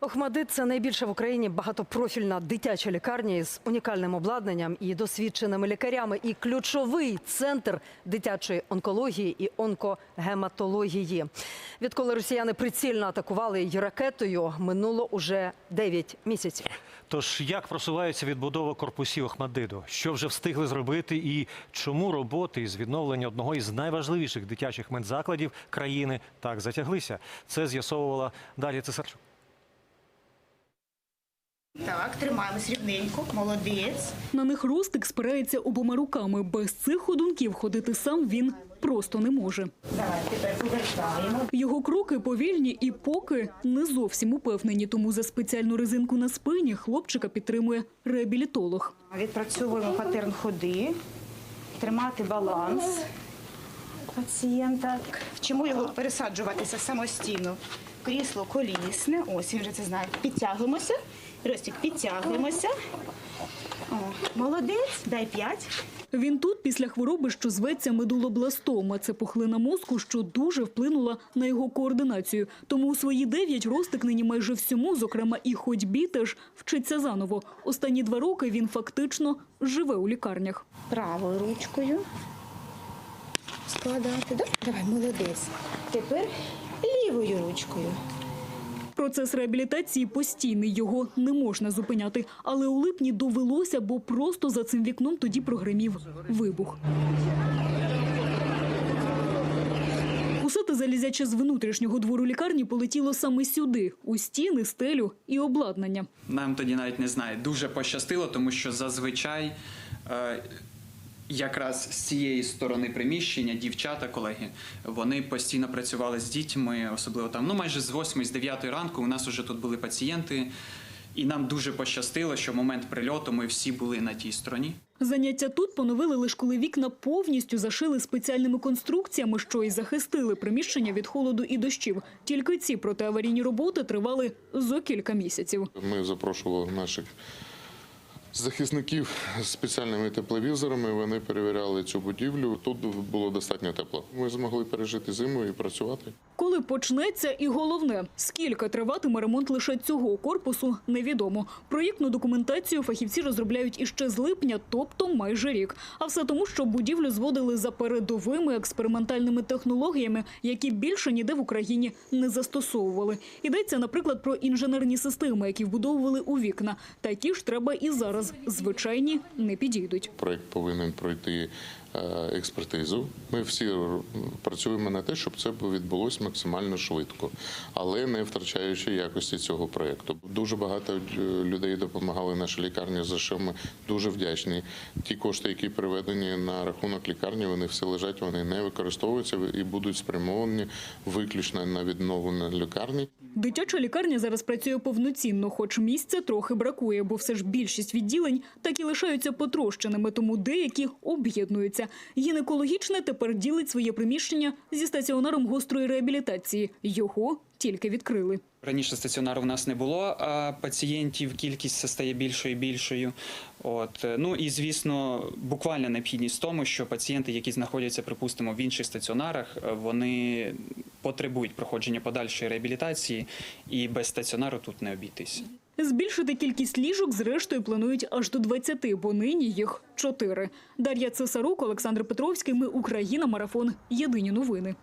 Охмадит це найбільша в Україні багатопрофільна дитяча лікарня із унікальним обладнанням і досвідченими лікарями, і ключовий центр дитячої онкології і онкогематології. Відколи росіяни прицільно атакували її ракетою, минуло уже 9 місяців. Тож як просувається відбудова корпусів Охмадиду? Що вже встигли зробити, і чому роботи із відновлення одного із найважливіших дитячих медзакладів країни так затяглися? Це з'ясовувала Дар'я Цесарчук. Так, тримаємось рівненько, молодець. На них Ростик спирається обома руками. Без цих ходунків ходити сам він просто не може. Давай, тепер повертаємо. Його кроки повільні і поки не зовсім упевнені. Тому за спеціальну резинку на спині хлопчика підтримує реабілітолог. Відпрацьовуємо патерн ходи, тримати баланс пацієнта. Вчимо його пересаджуватися самостійно. Крісло колісне, ось він вже це знає. Підтягуємося. Ростик, підтягуємося. О, молодець, дай п'ять. Він тут після хвороби, що зветься медулобластома. Це пухлина мозку, що дуже вплинула на його координацію. Тому у свої дев'ять Ростик нині майже всьому, зокрема і ходьбі, теж вчиться заново. Останні два роки він фактично живе у лікарнях. Правою ручкою складати. Да? Давай, молодець. Тепер лівою ручкою. Процес реабілітації постійний, його не можна зупиняти. Але у липні довелося, бо просто за цим вікном тоді прогримів вибух. Усе те залізяче з внутрішнього двору лікарні полетіло саме сюди, у стіни, стелю і обладнання. Нам тоді навіть не знаю, дуже пощастило, тому що зазвичай е, якраз з цієї сторони приміщення дівчата, колеги, вони постійно працювали з дітьми, особливо там, ну майже з 8 з 9 ранку. У нас вже тут були пацієнти, і нам дуже пощастило, що в момент прильоту ми всі були на тій стороні. Заняття тут поновили лише коли вікна повністю зашили спеціальними конструкціями, що й захистили приміщення від холоду і дощів. Тільки ці протиаварійні роботи тривали зо кілька місяців. Ми запрошували наших захисників з спеціальними тепловізорами. Вони перевіряли цю будівлю. Тут було достатньо тепло. Ми змогли пережити зиму і працювати. Коли почнеться, і головне, скільки триватиме ремонт лише цього корпусу, невідомо. Проєктну документацію фахівці розробляють іще з липня, тобто майже рік. А все тому, що будівлю зводили за передовими експериментальними технологіями, які більше ніде в Україні не застосовували. Йдеться, наприклад, про інженерні системи, які вбудовували у вікна. Такі ж треба і зараз. Звичайні не підійдуть. Проект повинен пройти е, експертизу. Ми всі працюємо на те, щоб це відбулося максимально швидко, але не втрачаючи якості цього проекту. Дуже багато е, людей допомагали нашій лікарні, за що ми дуже вдячні. Ті кошти, які приведені на рахунок лікарні, вони все лежать, вони не використовуються і будуть спрямовані виключно на відновлення лікарні. Дитяча лікарня зараз працює повноцінно, хоч місця трохи бракує, бо все ж більшість відділень так і лишаються потрощеними, тому деякі об'єднуються. Гінекологічне тепер ділить своє приміщення зі стаціонаром гострої реабілітації. Його тільки відкрили. Раніше стаціонару в нас не було, а пацієнтів кількість стає більшою і більшою. От е, ну і звісно, буквальна необхідність в тому, що пацієнти, які знаходяться, припустимо, в інших стаціонарах, е, вони потребують проходження подальшої реабілітації, і без стаціонару тут не обійтись. Збільшити кількість ліжок зрештою планують аж до 20, бо нині їх чотири. Дар'я Цесарук, Олександр Петровський. Ми Україна. Марафон. Єдині новини.